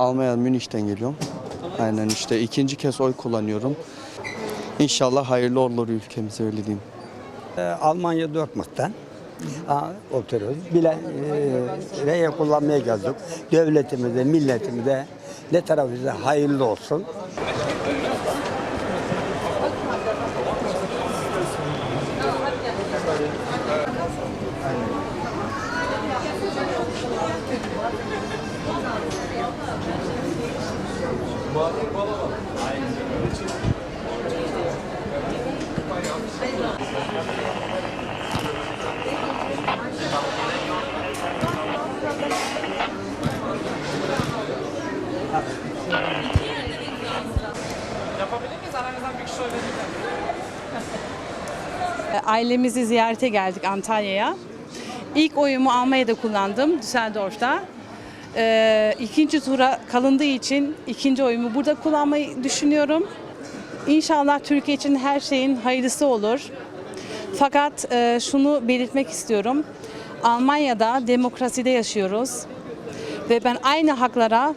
Almanya Münih'ten geliyorum. Aynen işte ikinci kez oy kullanıyorum. İnşallah hayırlı olur ülkemize öyle diyeyim. Ee, Almanya Dortmund'dan oturuyoruz. Bile e, reye kullanmaya geldik. Devletimize, milletimize ne tarafımıza hayırlı olsun. Ailemizi ziyarete geldik Antalya'ya. İlk oyumu Almanya'da kullandım, Düsseldorf'ta. Ee, ikinci tura kalındığı için ikinci oyumu burada kullanmayı düşünüyorum. İnşallah Türkiye için her şeyin hayırlısı olur. Fakat e, şunu belirtmek istiyorum. Almanya'da demokraside yaşıyoruz. Ve ben aynı haklara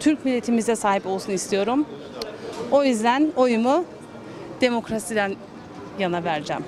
Türk milletimize sahip olsun istiyorum. O yüzden oyumu demokrasiden yana vereceğim.